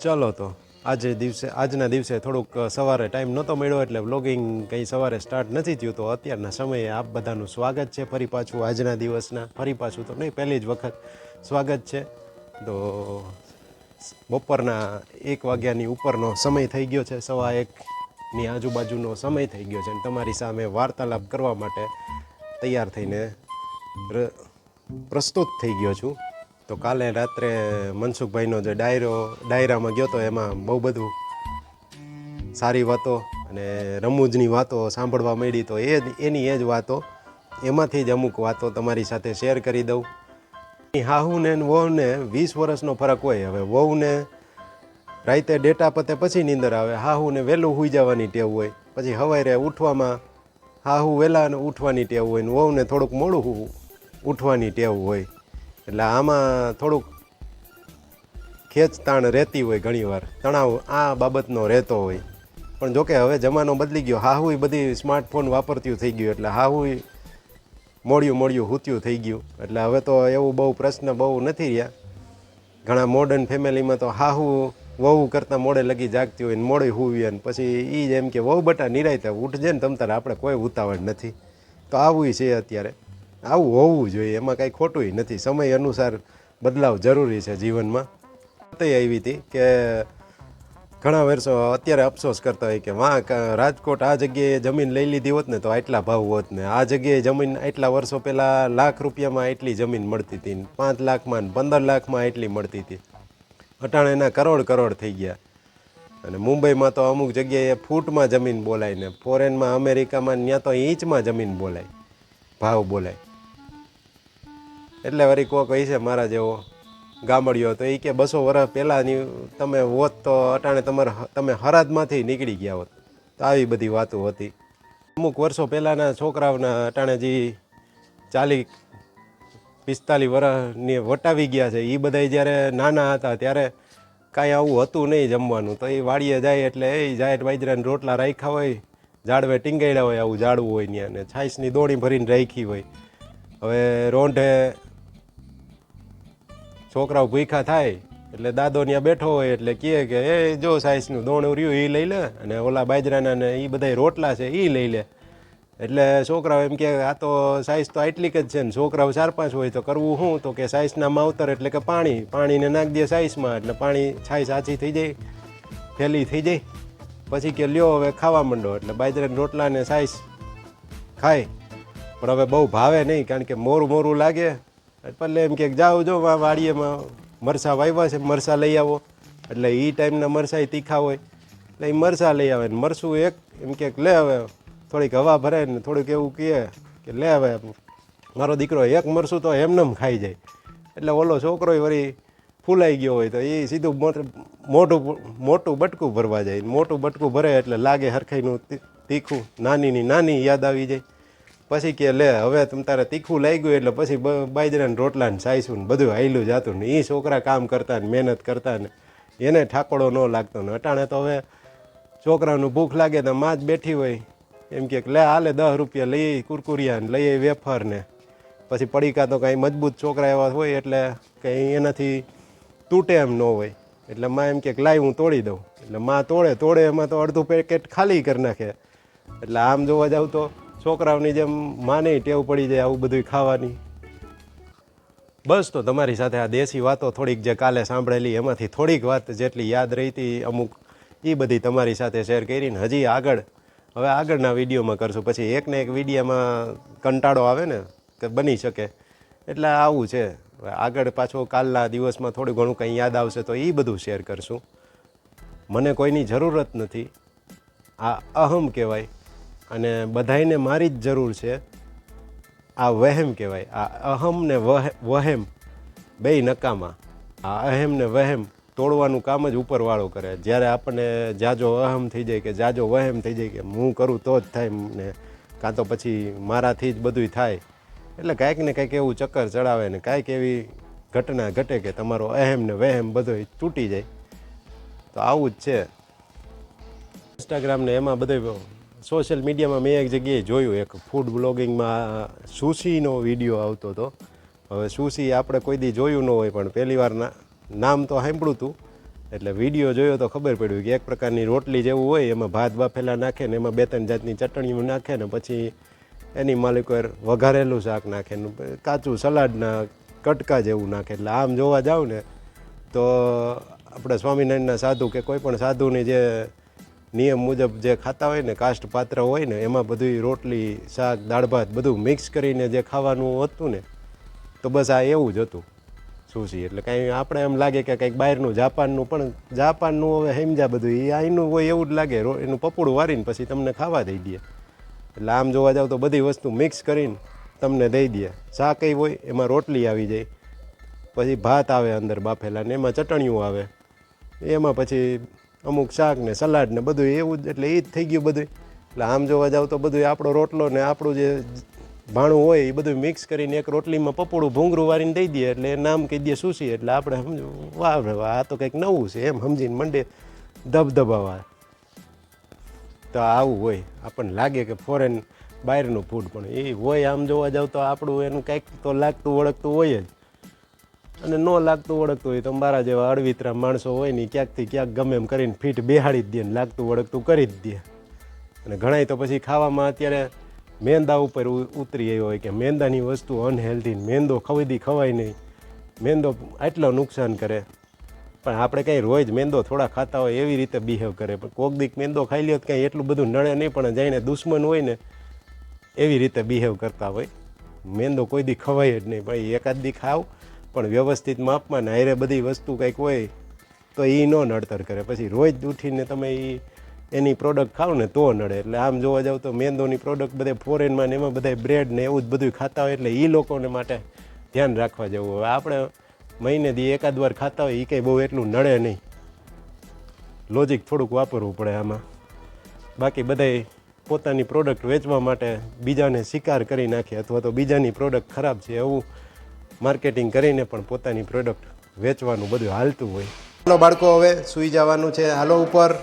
ચલો તો, આજે દિવસે, આજના દિવસે થોડુંક સવારે ટાઈમ નહોતો મળ્યો એટલે વ્લોગિંગ કંઈ સવારે સ્ટાર્ટ નથી થયું તો અત્યારના સમયે આપ બધાનું સ્વાગત છે. ફરી પાછું આજના દિવસના, ફરી પાછું તો નહીં, પહેલી જ વખત સ્વાગત છે. તો બપોરના એક વાગ્યાની ઉપરનો સમય થઈ ગયો છે, સવા એકની આજુબાજુનો સમય થઈ ગયો છે અને તમારી સામે વાર્તાલાપ કરવા માટે તૈયાર થઈને પ્રસ્તુત થઈ ગયો છું. તો કાલે રાત્રે મનસુખભાઈનો જે ડાયરો, ડાયરામાં ગયો તો એમાં બહુ બધું સારી વાતો અને રમૂજની વાતો સાંભળવા મળી. તો એ જ, એની એ જ વાતો, એમાંથી જ અમુક વાતો તમારી સાથે શેર કરી દઉં. હાહુને વહુને વીસ વર્ષનો ફરક હોય. હવે વહુને રાતે ડેટા પતે પછી નીંદર આવે. હાહુને વહેલું સૂઈ જવાની ટેવ હોય. પછી હવારે ઉઠવામાં હાહુ વહેલા ઉઠવાની ટેવ હોય ને વહુને થોડુંક મોડું ઉઠવાની ટેવ હોય. એટલે આમાં થોડુંક ખેંચતાણ રહેતી હોય ઘણીવાર તણાવ આ બાબતનો રહેતો હોય. પણ જોકે હવે જમાનો બદલી ગયો. હાહુય બધી સ્માર્ટફોન વાપરતું થઈ ગયું એટલે હાહુય મોડિયું મોડિયું હૂત્યું થઈ ગયું. એટલે હવે તો એવું બહુ પ્રશ્ન બહુ નથી રહ્યા. ઘણા મોડર્ન ફેમિલીમાં તો હાહુ વહુ કરતાં મોડે લગી જાગતી હોય ને મોડે હુવી ને પછી એ જ એમ કે વહુ બટા નિરાયતા ઉઠજે ને તમ તારે આપણે કોઈ ઉતાવળ નથી. તો આવું છે અત્યારે. આવું હોવું જોઈએ, એમાં કાંઈ ખોટું નથી. સમય અનુસાર બદલાવ જરૂરી છે જીવનમાં. તે આવી હતી કે ઘણા વર્ષો અત્યારે અફસોસ કરતા હોય કે વાં રાજકોટ આ જગ્યાએ જમીન લઈ લીધી હોત ને તો આટલા ભાવ હોત ને. આ જગ્યાએ જમીન આટલા વર્ષો પહેલાં લાખ રૂપિયામાં એટલી જમીન મળતી હતી પાંચ લાખમાં ને પંદર લાખમાં એટલી મળતી હતી. અટાણે એના કરોડ કરોડ થઈ ગયા. અને મુંબઈમાં તો અમુક જગ્યાએ ફૂટમાં જમીન બોલાય ને, ફોરેનમાં અમેરિકામાં ત્યાં તો ઇંચમાં જમીન બોલાય. ભાવ બોલાય. એટલે વળી કોક હોય છે મારા જેવો ગામડિયો, તો એ કે બસો વર્ષ પહેલાંની તમે હોત તો અટાણે તમારા તમે હરાદમાંથી નીકળી ગયા હોત. તો આવી બધી વાતો હતી. અમુક વર્ષો પહેલાંના છોકરાઓના અટાણે જે ચાલી પિસ્તાલીસ વર્ષની વટાવી ગયા છે એ બધા જ્યારે નાના હતા ત્યારે કાંઈ આવું હતું નહીં જમવાનું. તો એ વાડીએ જાય એટલે એ જાય બાજરાને રોટલા રાખ્યા હોય, ઝાડવે ટીંગાડ્યા હોય, આવું ઝાડવું હોય ત્યાં ને છાઈસની દોણી ભરીને રાખી હોય. હવે રોંઢે છોકરાઓ ભૂખા થાય એટલે દાદો ત્યાં બેઠો હોય એટલે કહે કે, એ જો સાઈઝનું દોણું રહ્યું એ લઈ લે. અને ઓલા બાજરાના ને એ બધા રોટલા છે એ લઈ લે. એટલે છોકરાઓ એમ કે, આ તો સાઈઝ તો આટલી જ છે ને, છોકરાઓ ચાર પાંચ હોય તો કરવું શું તો કે સાઈઝના માવતર એટલે કે પાણી, પાણીને નાખી દે સાઈઝમાં એટલે પાણી છાઈ સાચી થઈ જાય, ફેલી થઈ જાય. પછી કે, લ્યો હવે ખાવા માંડો. એટલે બાજરાના રોટલા ને સાઈઝ ખાય. પણ હવે બહુ ભાવે નહીં, કારણ કે મોરું મોરું લાગે. એટલે એમ કે જાઓ જો વાડીએમાં મરસા વાવ્યા છે મરસા લઈ આવો. એટલે એ ટાઈમના મરસા તીખા હોય. એટલે એ મરસા લઈ આવે ને મરસું એક, એમ કે લે હવે, થોડીક હવા ભરાય ને થોડુંક એવું કહે કે લે હવે, મારો દીકરો એક મરસું તો એમનેમ ખાઈ જાય. એટલે ઓલો છોકરો વળી ફૂલાઈ ગયો હોય તો એ સીધું મોટ- મોટું બટકું ભરવા જાય. મોટું બટકું ભરે એટલે લાગે હરખાઈનું તીખું. નાનીની નાની યાદ આવી જાય. પછી કે લે, હવે તમ તારે તીખું લાગ્યું ગયું એટલે પછી બાજરાને રોટલા ને સાઈસું ને બધું હાયલું જાતું ને એ છોકરા કામ કરતા ને મહેનત કરતા ને એને ઠાકોડો ન લાગતો ને અટાણે તો હવે છોકરાનું ભૂખ લાગે તો માં જ બેઠી હોય. એમ કે લે, હાલે દસ રૂપિયા લઈ કુરકુરિયા ને લઈ વેફર ને પછી પડીકા તો કાંઈ મજબૂત છોકરા એવા હોય એટલે કંઈ એનાથી તૂટે એમ ન હોય. એટલે માં એમ કે લાઈ હું તોડી દઉં. એટલે માં તોડે તોડે એમાં તો અડધું પેકેટ ખાલી કરી નાખે. એટલે આમ જોવા જાવ તો છોકરાઓની જેમ માને ટેવ પડી જાય આવું બધું ખાવાની. બસ તો તમારી સાથે આ દેશી વાતો થોડીક જે કાલે સાંભળેલી, એમાંથી થોડીક વાત જેટલી યાદ રહી હતી અમુક એ બધી તમારી સાથે શેર કરીને હજી આગળ, હવે આગળના વિડીયોમાં કરશું. પછી એક ને એક વિડીયોમાં કંટાળો આવે ને, કે બની શકે. એટલે આવું છે. આગળ પાછો કાલના દિવસમાં થોડું ઘણું કંઈ યાદ આવશે તો એ બધું શેર કરશું. મને કોઈની જરૂરત નથી. આ અહમ કહેવાય. અને બધાયને મારી જ જરૂર છે. આ વહેમ કહેવાય. આ અહમ ને વહ- વહેમ. બેય નકામા. આ અહેમ ને વહેમ તોડવાનું કામ જ ઉપરવાળો કરે. જ્યારે આપણને જાજો અહમ થઈ જાય કે જાજો વહેમ થઈ જાય કે હું કરું તો જ થાય ને, કાં તો પછી મારાથી જ બધું થાય. એટલે કાંઈક ને કાંઈક એવું ચક્કર ચડાવે ને કાંઈક એવી ઘટના ઘટે કે તમારો અહેમ ને વહેમ બધો તૂટી જાય. તો આવું જ છે. ઇન્સ્ટાગ્રામ ને એમાં બધે સોશિયલ મીડિયામાં મેં એક જગ્યાએ જોયું, એક ફૂડ બ્લોગિંગમાં સુશીનો વીડિયો આવતો હતો. હવે સુશી આપણે કોઈ દી જોયું ન હોય, પણ પહેલી વાર નામ તો સાંભળ્યું હતું એટલે વીડિયો જોયો તો ખબર પડ્યું કે એક પ્રકારની રોટલી જેવું હોય, એમાં ભાત બાફેલા નાખે ને એમાં બે ત્રણ જાતની ચટણીઓ નાખે ને પછી એની માલિકો વઘારેલું શાક નાખે ને કાચું સલાડના કટકા જેવું નાખે. એટલે આમ જોવા જાવ ને, તો આપણે સ્વામિનારાયણના સાધુ કે કોઈ પણ સાધુની જે નિયમ મુજબ જે ખાતા હોય ને, કાષ્ટ પાત્ર હોય ને, એમાં બધું રોટલી, શાક, દાળ ભાત બધું મિક્સ કરીને જે ખાવાનું હતું ને, તો બસ આ એવું જ હતું. સુશી, એટલે કાંઈ આપણે એમ લાગે કે કંઈક બહારનું જાપાનનું, પણ જાપાનનું હવે હેમજા બધું એ અહીંનું હોય એવું જ લાગે. એનું પપોડું વારીને પછી તમને ખાવા દઈ દે. એટલે આમ જોવા જાવ તો બધી વસ્તુ મિક્સ કરીને તમને દઈ દે. શાક હોય, એમાં રોટલી આવી જાય. પછી ભાત આવે અંદર બાફેલા ને, એમાં ચટણીઓ આવે. એમાં પછી અમુક શાક ને સલાડ ને બધું એવું જ, એટલે એ જ થઈ ગયું બધું એટલે આમ જોવા જાવ તો બધું આપણો રોટલો ને આપણું જે ભાણું હોય એ બધું મિક્સ કરીને એક રોટલીમાં પપોડું ભૂંગરું વારીને દઈ દઈએ એટલે નામ કહી દે સુશી. એટલે આપણે સમજો, વાહ આ તો કંઈક નવું છે એમ સમજીને મંડે ધબધબાવા. તો આવું હોય, આપણને લાગે કે ફોરેન બહારનું ફૂડ પણ એ હોય આમ જોવા જાવ તો આપણું એનું કંઈક તો લાગતું ઓળખતું હોય જ. અને ન લાગતું ઓળખતું હોય તો મારા જેવા અળવિતરા માણસો હોય ને ક્યાંકથી ક્યાંક ગમે એમ કરીને ફીટ બેહાડી જ દે ને લાગતું ઓળખતું કરી જ દે. અને ઘણાય તો પછી ખાવામાં અત્યારે મેંદા ઉપર ઉતરી આવ્યો હોય કે મેંદાની વસ્તુ અનહેલ્ધી મેંદો ખરીદી ખવાય નહીં. મેંદો આટલો નુકસાન કરે. પણ આપણે કંઈ રોજ મેંદો થોડા ખાતા હોય એવી રીતે બિહેવ કરે. પણ કોક દીક મેંદો ખાઈ લ્યો તો કંઈ એટલું બધું નડે નહીં પણ જઈને દુશ્મન હોય ને એવી રીતે બિહેવ કરતા હોય. મેંદો કોઈ દી ખવાય જ નહીં. ભાઈ એકાદ દી ખાવ પણ વ્યવસ્થિત માપમાં ને હારે બધી વસ્તુ કંઈક હોય તો એ ન નડતર કરે. પછી રોજ ઉઠીને તમે એ એની પ્રોડક્ટ ખાવ ને તો નડે. એટલે આમ જોવા જાવ તો મેંદોની પ્રોડક્ટ બધે ફોરેનમાં ને એમાં બધા બ્રેડ ને એવું જ બધું ખાતા હોય એટલે એ લોકોને માટે ધ્યાન રાખવા જેવું હવે આપણે મહિને દી એકાદ વાર ખાતા હોય એ કંઈ બહુ એટલું નડે નહીં. લોજિક થોડુંક વાપરવું પડે આમાં. બાકી બધાય પોતાની પ્રોડક્ટ વેચવા માટે બીજાને શિકાર કરી નાખે અથવા તો બીજાની પ્રોડક્ટ ખરાબ છે એવું માર્કેટિંગ કરીને પણ પોતાની પ્રોડક્ટ વેચવાનું બધું હાલતું હોય. હાલો બાળકો, હવે સૂઈ જવાનું છે. હાલો ઉપર.